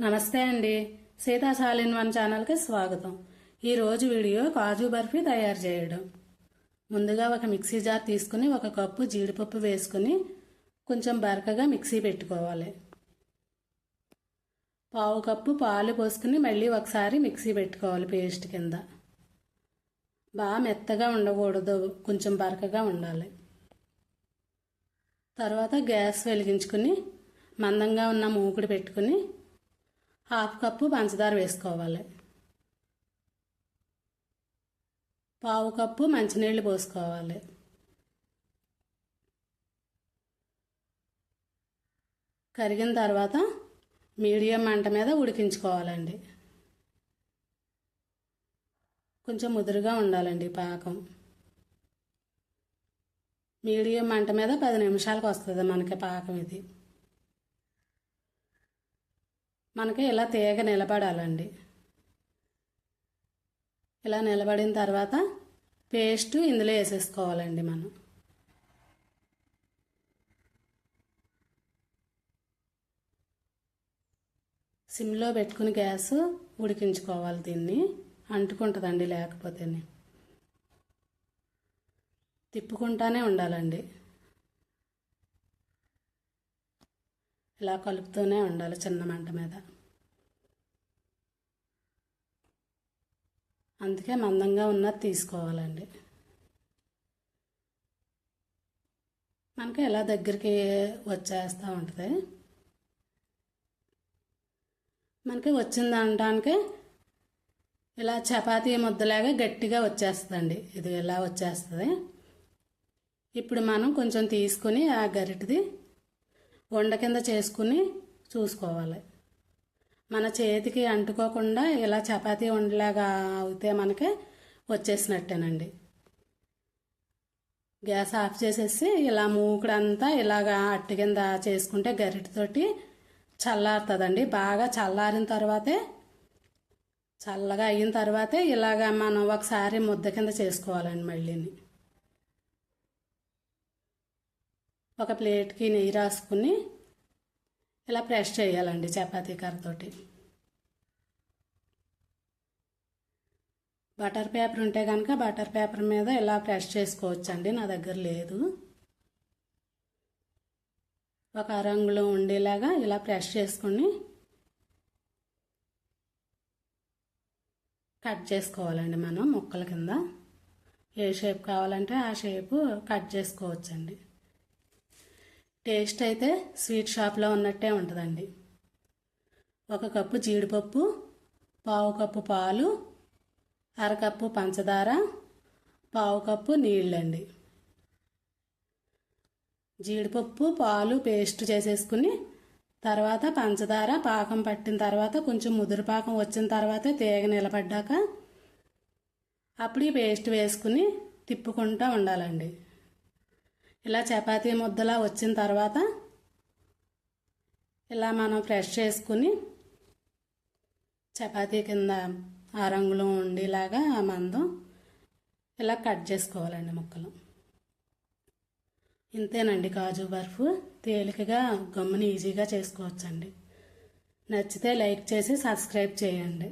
నమస్తే అండి. సీతా సాలిన్ వన్ ఛానల్కి స్వాగతం. ఈరోజు వీడియో కాజు బర్ఫీ తయారు చేయడం. ముందుగా ఒక మిక్సీ జార్ తీసుకుని ఒక కప్పు జీడిపప్పు వేసుకుని కొంచెం బరకగా మిక్సీ పెట్టుకోవాలి. పావు కప్పు పాలు పోసుకుని మళ్ళీ ఒకసారి మిక్సీ పెట్టుకోవాలి పేస్ట్ కింద. బాగా మెత్తగా ఉండకూడదు కొంచెం బరకగా ఉండాలి. తర్వాత గ్యాస్ వెలిగించుకుని మందంగా ఉన్న మూకుడు పెట్టుకుని హాఫ్ కప్పు పంచదార వేసుకోవాలి. పావు కప్పు మంచినీళ్ళు పోసుకోవాలి. కరిగిన తర్వాత మీడియం మంట మీద ఉడికించుకోవాలండి. కొంచెం ముదురుగా ఉండాలండి పాకం. మీడియం మంట మీద పది నిమిషాలకు వస్తుంది మనకి పాకం ఇది. మనకి ఇలా తీగ నిలబడాలండి. ఇలా నిలబడిన తర్వాత పేస్ట్ ఇందులో వేసేసుకోవాలండి మనం. సిమ్లో పెట్టుకుని గ్యాస్ ఉడికించుకోవాలి దీన్ని. అంటుకుంటుందండి లేకపోతేనే. తిప్పుకుంటానే ఉండాలండి. ఇలా కలుపుతూనే ఉండాలి చిన్న మంట మీద. అందుకే మందంగా ఉన్నది తీసుకోవాలండి. మనకి ఇలా దగ్గరికి వచ్చేస్తూ ఉంటుంది? మనకి వచ్చింది అనడానికి ఇలా చపాతీ ముద్దలాగా గట్టిగా వచ్చేస్తుందండి. ఇది ఇలా వచ్చేస్తుంది? ఇప్పుడు మనం కొంచెం తీసుకుని ఆ గరిటిది వండ కింద చేసుకుని చూసుకోవాలి. మన చేతికి అంటుకోకుండా ఇలా చపాతీ వండలాగా అవుతే మనకి వచ్చేసినట్టేనండి. గ్యాస్ ఆఫ్ చేసేసి ఇలా మూకుడంతా ఇలాగా అట్టు కింద చేసుకుంటే గరిటతోటి చల్లారుతుందండి. బాగా చల్లారిన తర్వాతే చల్లగా అయిన తర్వాతే ఇలాగా మనం ఒకసారి ముద్ద కింద చేసుకోవాలండి మళ్ళీని. ఒక ప్లేట్కి నెయ్యి రాసుకుని ఇలా ప్రెస్ చేయాలండి చపాతీ కర్రతోటి. బటర్ పేపర్ ఉంటే కనుక బటర్ పేపర్ మీద ఇలా ప్రెస్ చేసుకోవచ్చండి నా దగ్గర లేదు. ఒక రంగులో ఉండేలాగా ఇలా ప్రెస్ చేసుకొని కట్ చేసుకోవాలండి మనం ముక్కల కింద. ఏ షేప్ కావాలంటే ఆ షేపు కట్ చేసుకోవచ్చండి. టేస్ట్ అయితే స్వీట్ షాప్లో ఉన్నట్టే ఉంటుందండి. ఒక కప్పు జీడిపప్పు పావు కప్పు పాలు అరకప్పు పంచదార పావు కప్పు నీళ్ళండి. జీడిపప్పు పాలు పేస్ట్ చేసేసుకుని తర్వాత పంచదార పాకం పట్టిన తర్వాత కొంచెం ముదురు పాకం వచ్చిన తర్వాత తీగ నిలబడ్డాక అప్పుడు ఈ పేస్ట్ వేసుకుని తిప్పుకుంటూ ఉండాలండి. ఇలా చపాతీ ముద్దలా వచ్చిన తర్వాత ఇలా మనం ఫ్రెష్ చేసుకుని చపాతీ కింద ఆ రంగులో ఉండేలాగా మందం ఇలా కట్ చేసుకోవాలండి ముక్కలు. ఇంతేనండి కాజు బర్ఫ్. తేలికగా గమ్ముని ఈజీగా చేసుకోవచ్చండి. నచ్చితే లైక్ చేసి సబ్స్క్రైబ్ చేయండి.